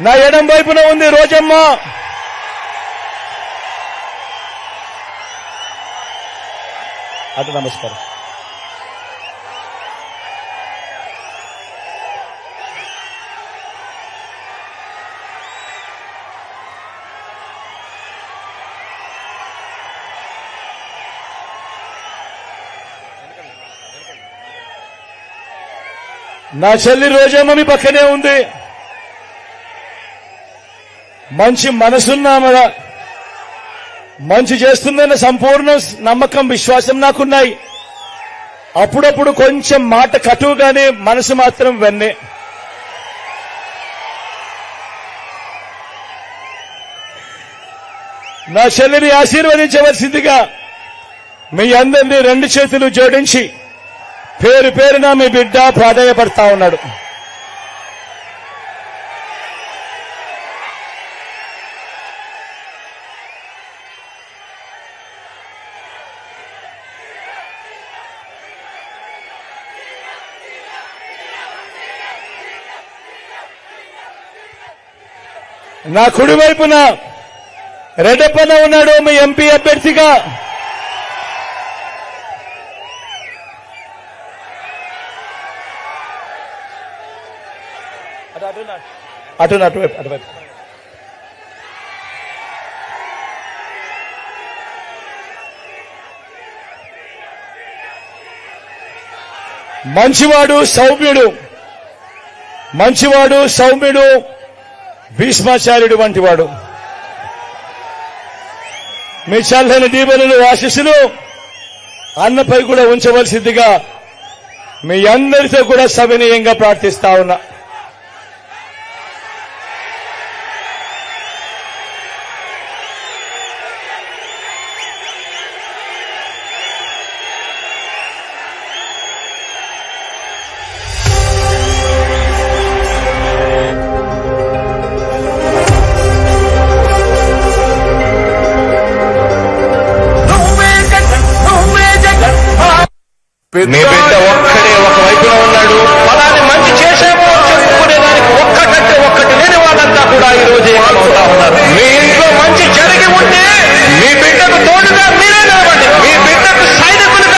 నా ఎడం వైపున ఉంది రోజమ్మ. అటు నమస్కారం. నా చెల్లి రోజమ్మ మీ పక్కనే ఉంది. మంచి మనసున్నామద మంచి చేస్తుందన్న సంపూర్ణ నమ్మకం విశ్వాసం నాకున్నాయి. అప్పుడప్పుడు కొంచెం మాట కటువుగానే మనసు మాత్రం వెన్నే. నా చెల్లిని ఆశీర్వదించవలసిందిగా మీ అందరినీ రెండు చేతులు జోడించి పేరు పేరున మీ బిడ్డ ప్రాధాయపడతా ఉన్నాడు. నా కుడి వైపున రెడ్డప్పన ఉన్నాడు మీ ఎంపీ అభ్యర్థిగా. అటు అటువైపు అటువైపు. మంచివాడు సౌమ్యుడు. మంచివాడు సౌమ్యుడు. భీష్మాచార్యుడు వంటి వాడు. మీ చల్లని దీవెనలు ఆశీస్సులు అన్నపై కూడా ఉంచవలసిందిగా మీ అందరితో కూడా సవినయంగా ప్రార్థిస్తా ఉన్నా. మీ బిడ్డ ఒక ఒకవైపున ఉన్నాడు.